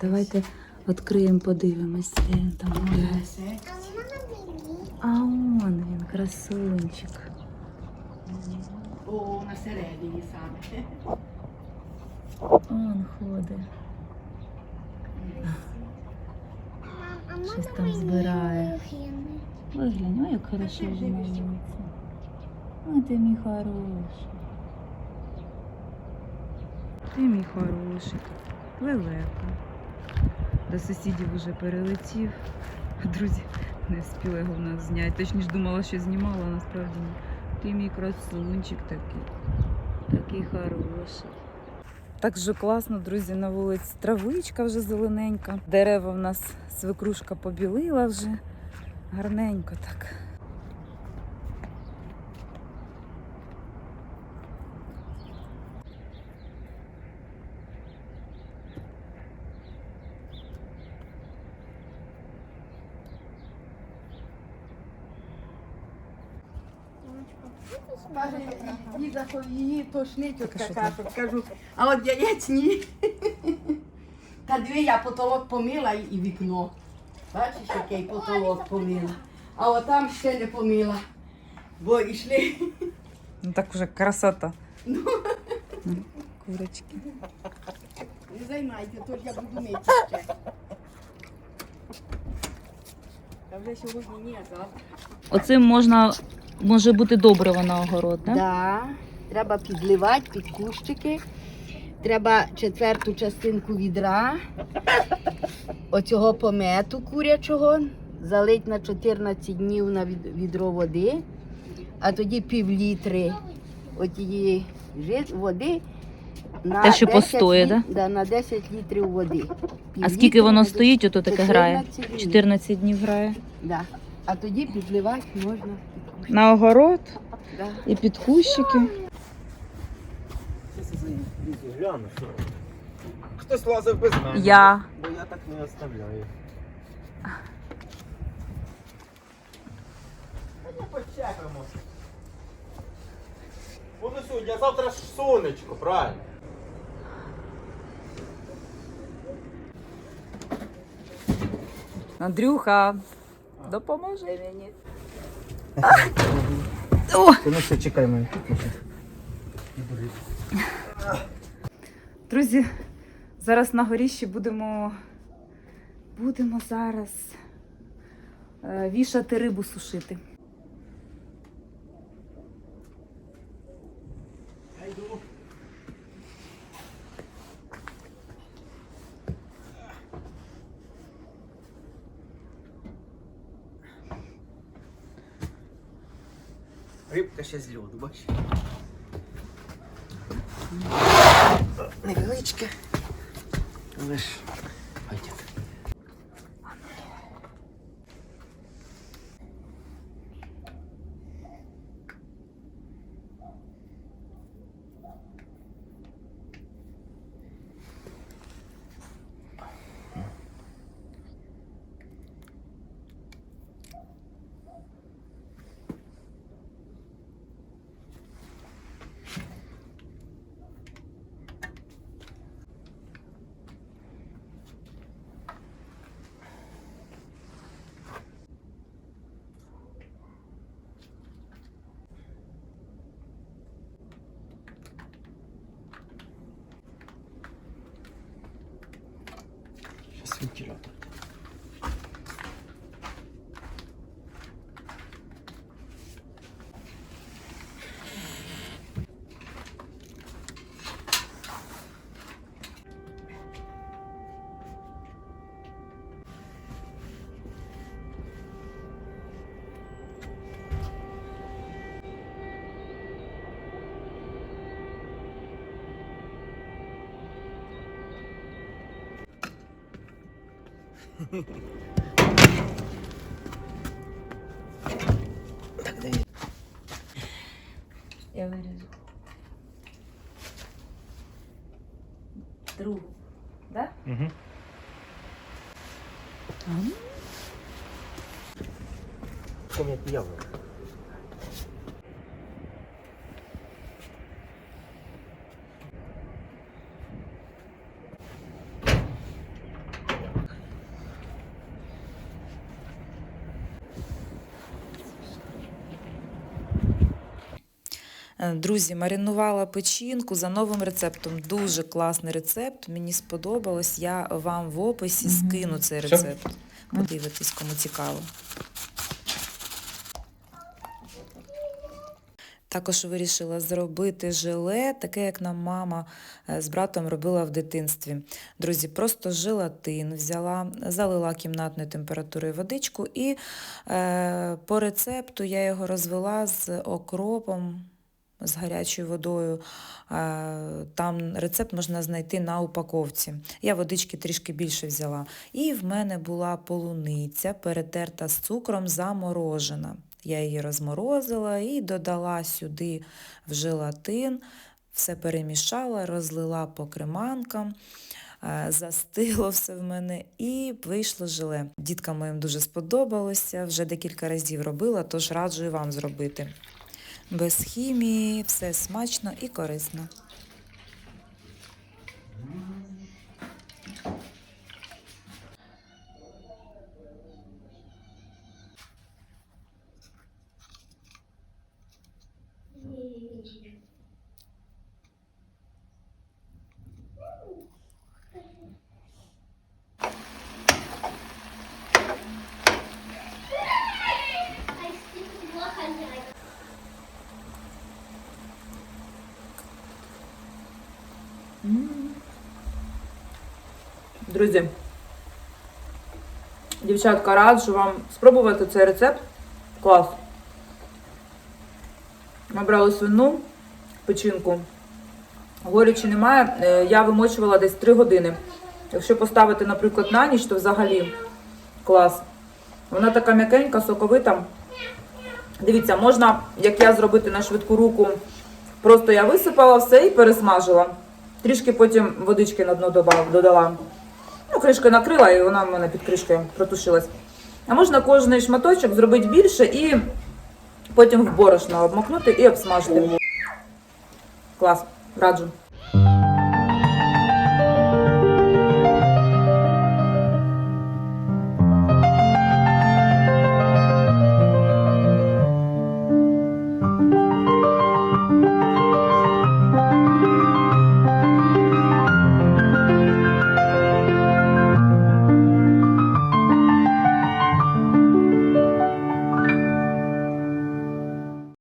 Давайте відкриємо, подивимось, він там гуляє. А он він, красунчик. О, на середині саме. Он ходить. Щось там збирає. Виглянь, ой, як хорошо вже. Ой, ти мій хороший. Ти мій хороший. Лелека. До сусідів уже перелетів. Друзі, не встигла його в нас зняти. Точніше думала, що знімала, а насправді ні. Ти мій красунчик такий. Такий хороший. Так же класно, друзі, на вулиці. Травичка вже зелененька. Дерева в нас свекрушка побілила вже. Гарненько так. Каже, їй за то її тошнить, от така, кажу, а от яєць ні. Та дві я потолок помила і і вікно. Бачиш, який потолок помила. А от там ще не помила. Бо йшли. Ну так уже красота. Ну, Курочки. Не займайте, то ж я буду мити ще. Та вже сьогодні ні, завтра. Оцим можна, може бути добриво на огород, так? Да. Треба підливати під кущики. Треба четверту частинку відра оцього помету курячого залить на 14 днів на відро води, а тоді пів літри отієї води. На Те, що 10 постоє, літ- да? На 10 літрів води. А скільки воно стоїть, ото таке грає? 14 днів. 14 днів грає. Да. А тоді підливати можна. На огород Да. і під кущики. Гляну, що. Хтось лазив без мене. Я. Бо я так не оставляю. Ми почекаємо. Понесу, я завтра ж сонечко, правильно? Андрюха, допоможи мені. Ти ну все, чекай мене. Друзі, зараз на горіщі будемо, будемо зараз е, вішати рибу сушити. Рибка ще з льоду, бач. Невеличка. Але ж. 큰 키로 Так, дай. Я виріжу. Другу. Да? Угу. Помните яблоко. Е, Друзі, маринувала печінку за новим рецептом. Дуже класний рецепт. Мені сподобалось. Я вам в описі скину цей рецепт. Подивитись, кому цікаво. Також вирішила зробити желе, таке, як нам мама е, з братом робила в дитинстві. Друзі, просто желатин взяла, залила кімнатною температурою водичку і е, по рецепту я його розвела з окропом, з гарячою водою. Там рецепт можна знайти на упаковці. Я водички трішки більше взяла. І в мене була полуниця, перетерта з цукром, заморожена. Я її розморозила і додала сюди в желатин, все перемішала, розлила по креманкам. Застило все в мене і вийшло желе. Діткам моїм дуже сподобалося, вже декілька разів робила, тож раджу і вам зробити. Без хімії, все смачно і корисно. Друзі, дівчатка, раджу вам спробувати цей рецепт. Клас. Ми брали свину, печінку. Горічі немає. Е, Я вимочувала десь 3 години. Якщо поставити, наприклад, на ніч, то взагалі клас. Вона така м'якенька, соковита. Дивіться, можна, як я зробити на швидку руку. Просто я висипала все і пересмажила. Трішки потім водички на дно додала. Ну, кришкою накрила і вона в мене під кришкою протушилась. А можна кожний шматочок зробити більше і потім в борошно обмакнути і обсмажити. Клас, раджу.